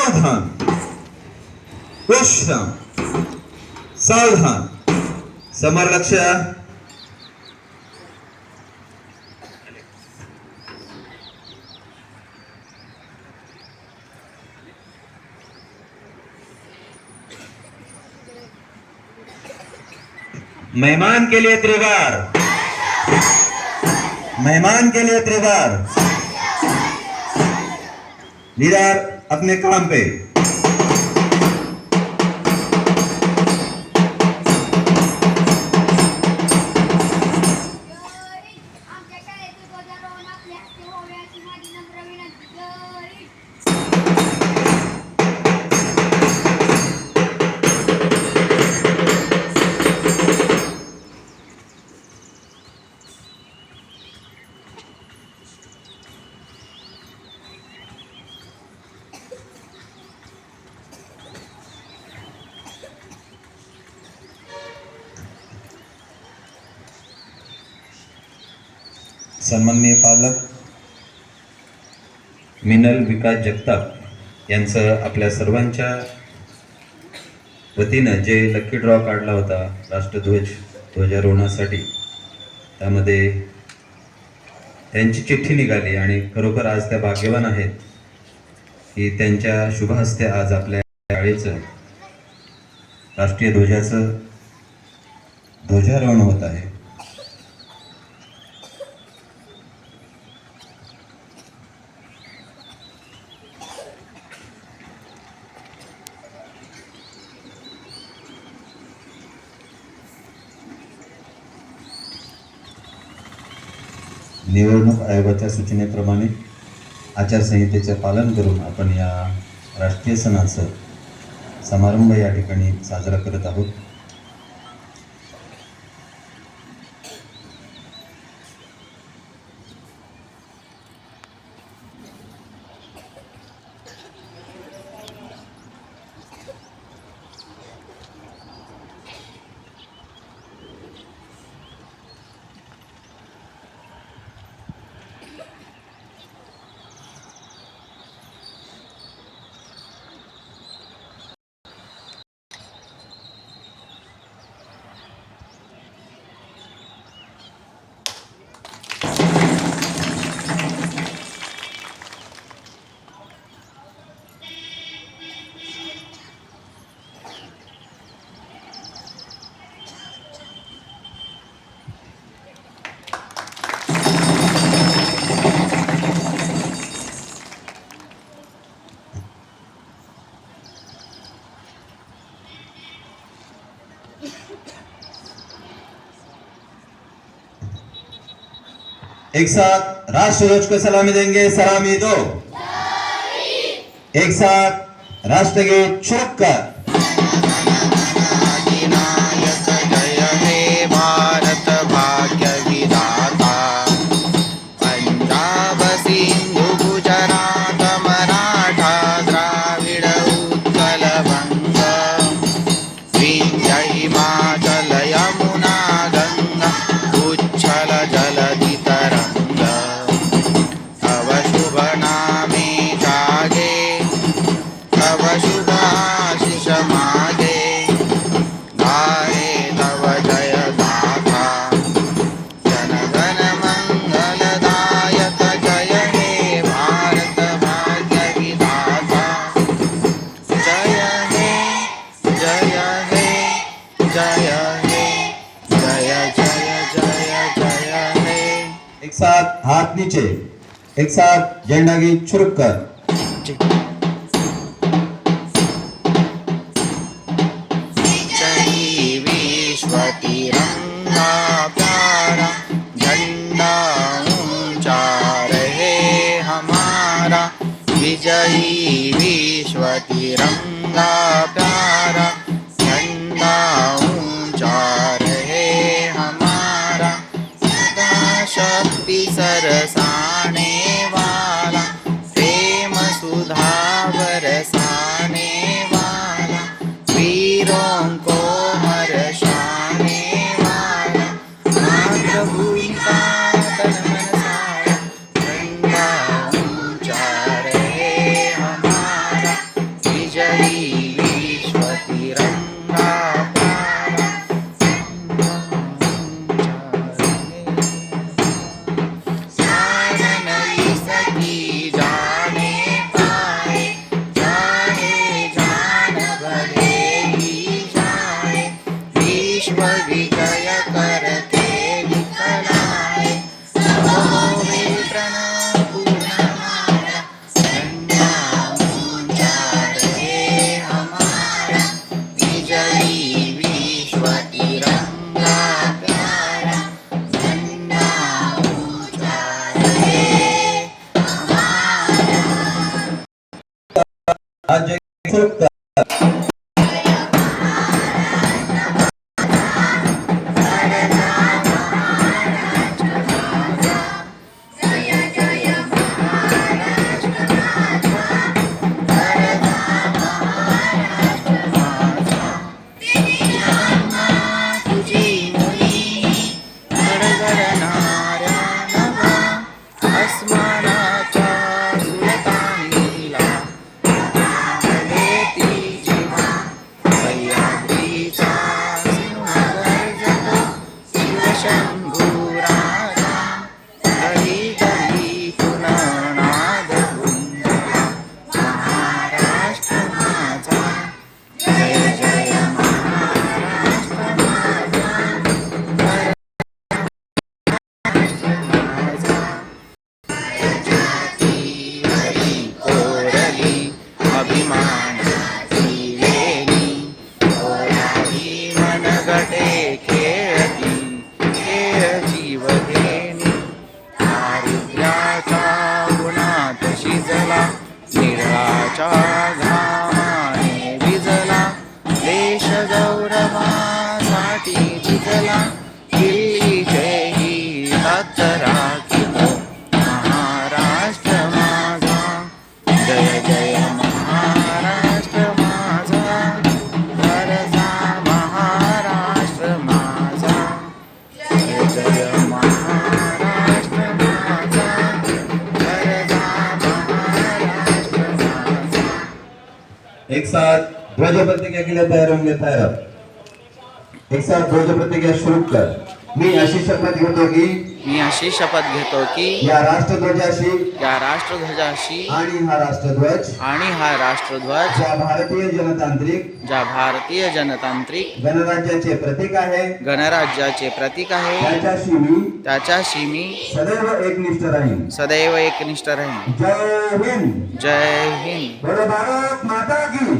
सावधान। विश्राम सावधान। समर लक्ष्य। मेहमान के लिए त्रिवार। मेहमान के लिए त्रिवार। लीडर अपने काम पे सन्माननीय पालक मिनल विकास जगताप यांचं आपल्या सर्वांच्या वतीनं जे लकी ड्रॉ काढला होता राष्ट्रध्वज ध्वजारोहणासाठी त्यामध्ये त्यांची चिठ्ठी निघाली आणि खरोखर आज त्या भाग्यवान आहेत की त्यांच्या शुभ हस्ते आज आपल्या शाळेचं राष्ट्रीय ध्वजाचं ध्वजारोहण होत आहे. निवडणूक आयोगाच्या सूचनेप्रमाणे आचारसंहितेचे पालन करून आपण या राष्ट्रीय सणाचं समारंभ या ठिकाणी साजरा करत आहोत. एक साथ राष्ट्र ध्वज को सलामी देंगे, सलामी दो। एक साथ राष्ट्रगीत छुप कर। भारत भाग्य विधाता साथ हाथ नीचे. एक साथ झंडा की शुरू कर. विश्व तिरंगा प्यारा झंडा ऊंचा रहे हमारा. विजयी विश्व तिरंगा शक्तिसरसाणे आज Shah. ध्वज प्रतिज्ञा के लिए तैयार होंगे तैयार एक साथ ध्वज प्रतिज्ञा शुरू कर. मी अशी शपथ घेतो की मी अशी शपथ घेतो की या राष्ट्रध्वजाशी या राष्ट्रध्वजाशी आणि हा राष्ट्रध्वज आणि हा राष्ट्रध्वज ज्या भारतीय जनतांत्रिक ज्या भारतीय जनतांत्रिक गणराज्याचे प्रतीक आहे गणराज्याचे प्रतीक आहे त्याच्याशी मी त्याच्याशी मी सदैव एकनिष्ठ राहीन. सदैव एकनिष्ठ राहीन. जय हिंद. जय हिंद. भारत माता की।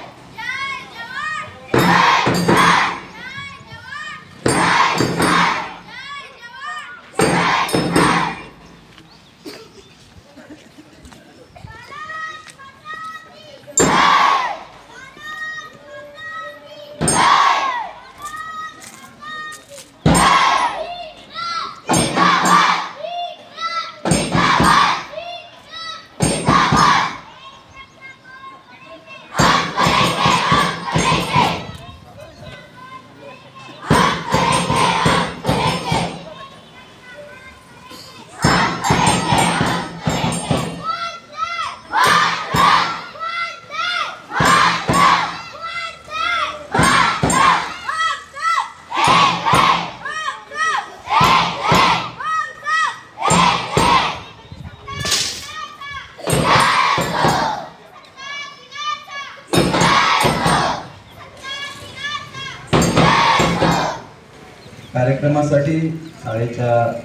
कार्यक्रमासाठी शाळेच्या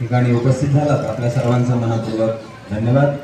ठिकाणी उपस्थित झालात. आपल्या सर्वांचा मनापूर्वक धन्यवाद.